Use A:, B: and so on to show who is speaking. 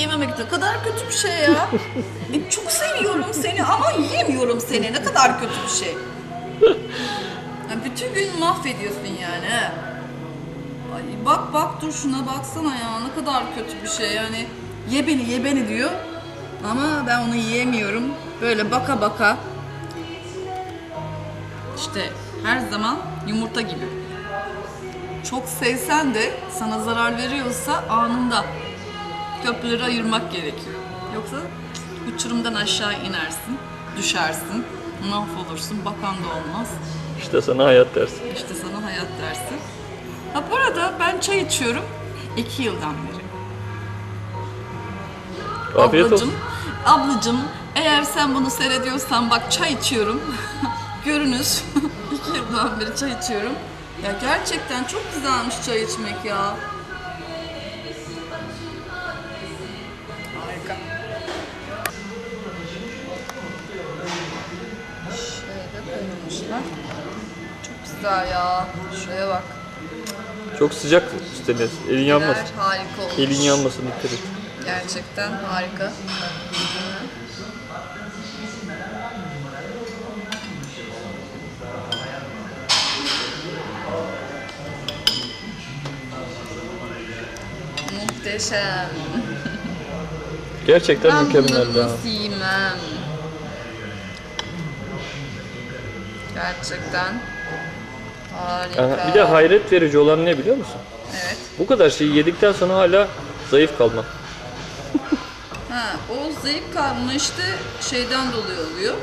A: yiyememek ne kadar kötü bir şey ya. E, çok seviyorum seni ama yiyemiyorum seni. Ne kadar kötü bir şey. Ya bütün gün mahvediyorsun yani. Ay bak bak dur şuna baksana ya ne kadar kötü bir şey yani. Ye beni ye beni diyor. Ama ben onu yiyemiyorum. Böyle baka baka. İşte her zaman yumurta gibi. Çok sevsen de sana zarar veriyorsa anında köprüleri ayırmak gerekiyor. Yoksa uçurumdan aşağı inersin, düşersin, mahvolursun, bakan da olmaz.
B: İşte sana hayat dersi.
A: İşte sana hayat dersi. Ha bu arada ben çay içiyorum iki yıldan beri.
B: Afiyet
A: ablacım,
B: olsun.
A: ablacım eğer sen bunu seyrediyorsan bak çay içiyorum. Görünüz. iki yıldan beri çay içiyorum. Ya gerçekten çok güzelmiş çay içmek ya. Koymuşlar. Çok güzel ya. Şuraya bak.
B: Çok sıcak üstüne. Elin yanmasın.
A: Neler harika olmuş.
B: Elin yanmasın dikkat et.
A: Gerçekten harika. Muhteşem.
B: Gerçekten
A: Ben
B: mükemmel ya.
A: nasıl yemem? Gerçekten harika.
B: Aha, Bir de hayret verici olan ne biliyor musun?
A: Evet.
B: Bu kadar şeyi yedikten sonra hala zayıf kalma.
A: Ha, o zayıf kalma işte şeyden dolayı oluyor.